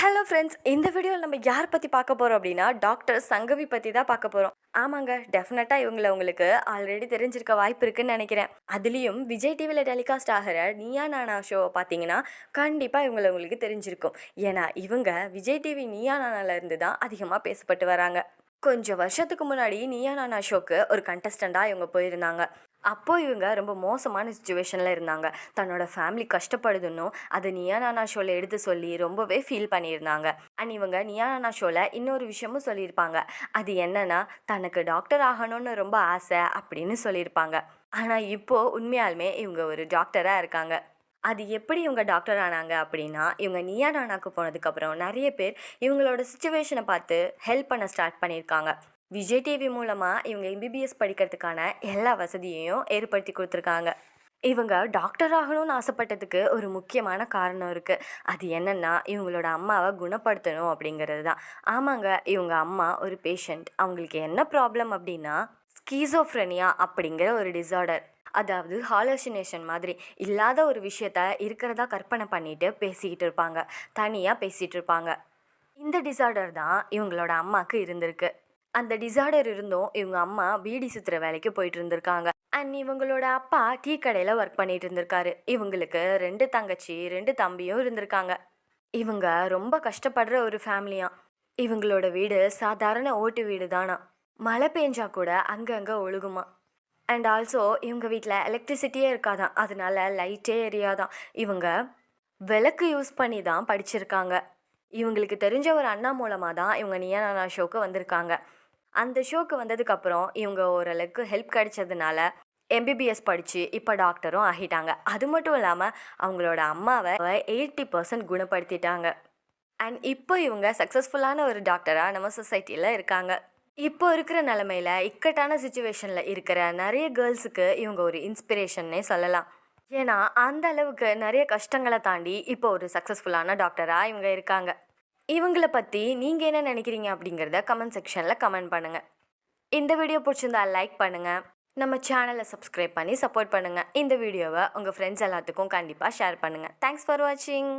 Hello friends இந்த வீடியோவில் நம்ம யார் பற்றி பார்க்க போகிறோம் அப்படின்னா டாக்டர் சங்கவி பற்றி தான் பார்க்க போகிறோம் ஆமாங்க டெஃபினட்டாக இவங்களை உங்களுக்கு ஆல்ரெடி தெரிஞ்சிருக்க வாய்ப்பு இருக்குன்னு நினைக்கிறேன். அதுலேயும் விஜய் டிவியில் டெலிகாஸ்ட் ஆகிற நீயா நானா ஷோவை பார்த்தீங்கன்னா கண்டிப்பாக இவங்களை உங்களுக்கு தெரிஞ்சிருக்கும். ஏன்னா இவங்க விஜய் டிவி நீயா நானாலிருந்து தான் அதிகமாக பேசப்பட்டு வராங்க. கொஞ்சம் வருஷத்துக்கு முன்னாடி நீயா நானா ஷோக்கு ஒரு கண்டஸ்டண்ட்டாக இவங்க போயிருந்தாங்க. அப்போ இவங்க ரொம்ப மோசமான சுச்சுவேஷனில் இருந்தாங்க. தன்னோட ஃபேமிலி கஷ்டப்படுதுன்னும் அதை நியா நானா ஷோவில் எடுத்து சொல்லி ரொம்பவே ஃபீல் பண்ணியிருந்தாங்க. அண்ட் இவங்க நியா நானா ஷோவில் இன்னொரு விஷயமும் சொல்லியிருப்பாங்க. அது என்னன்னா தனக்கு டாக்டர் ஆகணும்னு ரொம்ப ஆசை அப்படின்னு சொல்லியிருப்பாங்க. ஆனால் இப்போது உண்மையாலுமே இவங்க ஒரு டாக்டராக இருக்காங்க. அது எப்படி இவங்க டாக்டர் ஆனாங்க அப்படின்னா இவங்க நியா நானாக்கு போனதுக்கப்புறம் நிறைய பேர் இவங்களோட சுச்சுவேஷனை பார்த்து ஹெல்ப் பண்ண ஸ்டார்ட் பண்ணியிருக்காங்க. விஜய் டிவி மூலமாக இவங்க எம்பிபிஎஸ் படிக்கிறதுக்கான எல்லா வசதியையும் ஏற்படுத்தி கொடுத்துருக்காங்க. இவங்க டாக்டர் ஆகணும்னு ஆசைப்பட்டதுக்கு ஒரு முக்கியமான காரணம் இருக்குது அது என்னென்னா இவங்களோட அம்மாவை குணப்படுத்தணும் அப்படிங்கிறது தான். ஆமாங்க இவங்க அம்மா ஒரு பேஷண்ட் அவங்களுக்கு என்ன ப்ராப்ளம் அப்படின்னா ஸ்கீசோஃப்ரெனியா அப்படிங்கிற ஒரு டிசார்டர் அதாவது ஹாலோசினேஷன் மாதிரி இல்லாத ஒரு விஷயத்த இருக்கிறதா கற்பனை பண்ணிட்டு பேசிக்கிட்டு இருப்பாங்க. தனியாக பேசிகிட்டு இருப்பாங்க. இந்த டிசார்டர் தான் இவங்களோட அம்மாவுக்கு இருந்திருக்கு. அந்த டிசார்டர் இருந்தும் இவங்க அம்மா பீடி சுத்துற வேலைக்கு போயிட்டு இருந்திருக்காங்க. அண்ட் இவங்களோட அப்பா டீ கடையில் ஒர்க் பண்ணிட்டு இருந்திருக்காரு. இவங்களுக்கு ரெண்டு தங்கச்சி ரெண்டு தம்பியும் இருந்திருக்காங்க. இவங்க ரொம்ப கஷ்டப்படுற ஒரு ஃபேமிலியா இவங்களோட வீடு சாதாரண ஓட்டு வீடு தானா மழை பெஞ்சா கூட அங்கங்கே ஒழுகுமா. அண்ட் ஆல்சோ இவங்க வீட்டில் எலக்ட்ரிசிட்டியே இருக்காதான் அதனால லைட்டே எரியாதான் இவங்க விளக்கு யூஸ் பண்ணி தான் படிச்சிருக்காங்க. இவங்களுக்கு தெரிஞ்ச ஒரு அண்ணா மூலமாக தான் இவங்க நியானா ஷோக்கு வந்திருக்காங்க. அந்த ஷோக்கு வந்ததுக்கப்புறம் இவங்க ஓரளவுக்கு ஹெல்ப் கிடைச்சதுனால எம்பிபிஎஸ் படித்து இப்போ டாக்டரும் ஆகிட்டாங்க. அது மட்டும் இல்லாமல் அவங்களோட அம்மாவை எயிட்டி பர்சன்ட் குணப்படுத்திட்டாங்க. அண்ட் இப்போ இவங்க சக்ஸஸ்ஃபுல்லான ஒரு டாக்டராக நம்ம சொசைட்டியில் இருக்காங்க. இப்போ இருக்கிற நிலமையில இக்கட்டான சுச்சுவேஷனில் இருக்கிற நிறைய கேர்ள்ஸுக்கு இவங்க ஒரு இன்ஸ்பிரேஷன்னே சொல்லலாம். ஏன்னா அந்த அளவுக்கு நிறைய கஷ்டங்களை தாண்டி இப்போ ஒரு சக்ஸஸ்ஃபுல்லான டாக்டராக இவங்க இருக்காங்க. இவங்களை பற்றி நீங்கள் என்ன நினைக்கிறீங்க அப்படிங்கிறத கமெண்ட் செக்ஷனில் கமெண்ட் பண்ணுங்கள் இந்த வீடியோ பிடிச்சிருந்தா லைக் பண்ணுங்கள் நம்ம சேனலை சப்ஸ்கிரைப் பண்ணி சப்போர்ட் பண்ணுங்கள் இந்த வீடியோவை உங்கள் ஃப்ரெண்ட்ஸ் எல்லாத்துக்கும் கண்டிப்பாக ஷேர் பண்ணுங்கள் தேங்க்ஸ் ஃபார் வாட்சிங்